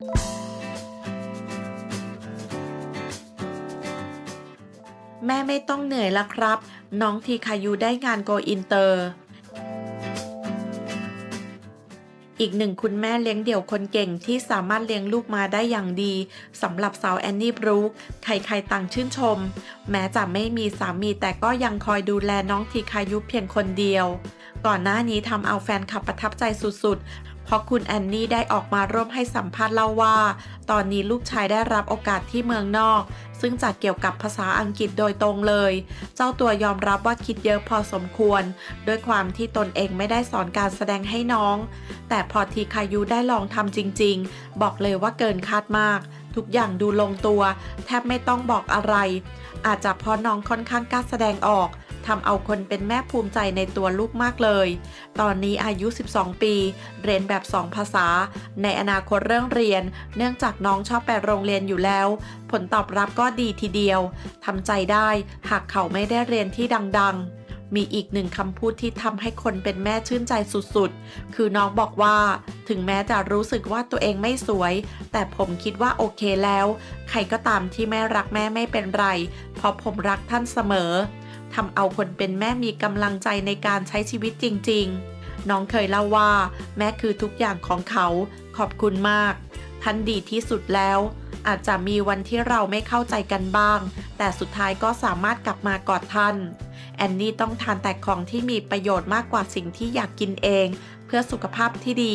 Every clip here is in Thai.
แม่ไม่ต้องเหนื่อยละครับ น้องทีคายุได้งานโกอินเตอร์ อีกหนึ่งคุณแม่เลี้ยงเดี่ยวคนเก่งที่สามารถเลี้ยงลูกมาได้อย่างดีสำหรับสาวแอนนี่บรูคใครๆต่างชื่นชม แม้จะไม่มีสามีแต่ก็ยังคอยดูแลน้องทีคายุเพียงคนเดียว ก่อนหน้านี้ทำเอาแฟนคลับประทับใจสุดๆ เพราะคุณแอนนี่ได้ออกมาร่วมให้สัมภาษณ์เล่าว่า ตอนนี้ลูกชายได้รับโอกาสที่เมืองนอก ซึ่งจะเกี่ยวกับภาษาอังกฤษโดยตรงเลย เจ้าตัวยอมรับว่าคิดเยอะพอสมควร ด้วยความที่ตนเองไม่ได้สอนการแสดงให้น้อง แต่พอทีคายุได้ลองทำจริง ๆ บอกเลยว่าเกินคาดมาก ทุกอย่างดูลงตัว แทบไม่ต้องบอกอะไร อาจจะเพราะน้องค่อนข้างกล้าแสดงออก ทำเอาคนเป็นแม่ภูมิใจในตัวลูกมากเลย ตอนนี้อายุ 12 ปี เรียนแบบ 2 ภาษา ในอนาคตเรื่องเรียน เนื่องจากน้องชอบไปโรงเรียนอยู่แล้ว ผลตอบรับก็ดีทีเดียวทำใจได้ หากเขาไม่ได้เรียนที่ดังๆมีอีกหนึ่งคำพูดที่ทำให้คนเป็นแม่ชื่นใจสุดๆ คือน้องบอกว่า ถึงแม้จะรู้สึกว่าตัวเองไม่สวย แต่ผมคิดว่าโอเคแล้ว ใครก็ตามที่แม่รักแม่ไม่เป็นไร เพราะผมรักท่านเสมอทำเอาคนเป็นแม่มีกำลังใจในการใช้ชีวิตจริง ๆ น้องเคยเล่าว่า แม่คือทุกอย่างของเขา ขอบคุณมาก ท่านดีที่สุดแล้ว อาจจะมีวันที่เราไม่เข้าใจกันบ้าง แต่สุดท้ายก็สามารถกลับมากอดท่านแอนนี่ต้องทานแต่ของที่มีประโยชน์มากกว่าสิ่งที่อยากกินเอง พื่อสุขภาพที่ดี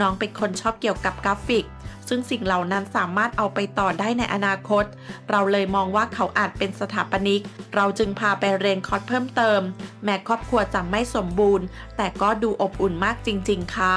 น้องเป็นคนชอบเกี่ยวกับกราฟิก ซึ่งสิ่งเหล่านั้นสามารถเอาไปต่อได้ในอนาคต เราเลยมองว่าเขาอาจเป็นสถาปนิก เราจึงพาไปเรียนคอร์สเพิ่มเติม แม้ครอบครัวจะไม่สมบูรณ์ แต่ก็ดูอบอุ่นมากจริง ๆ ค่ะ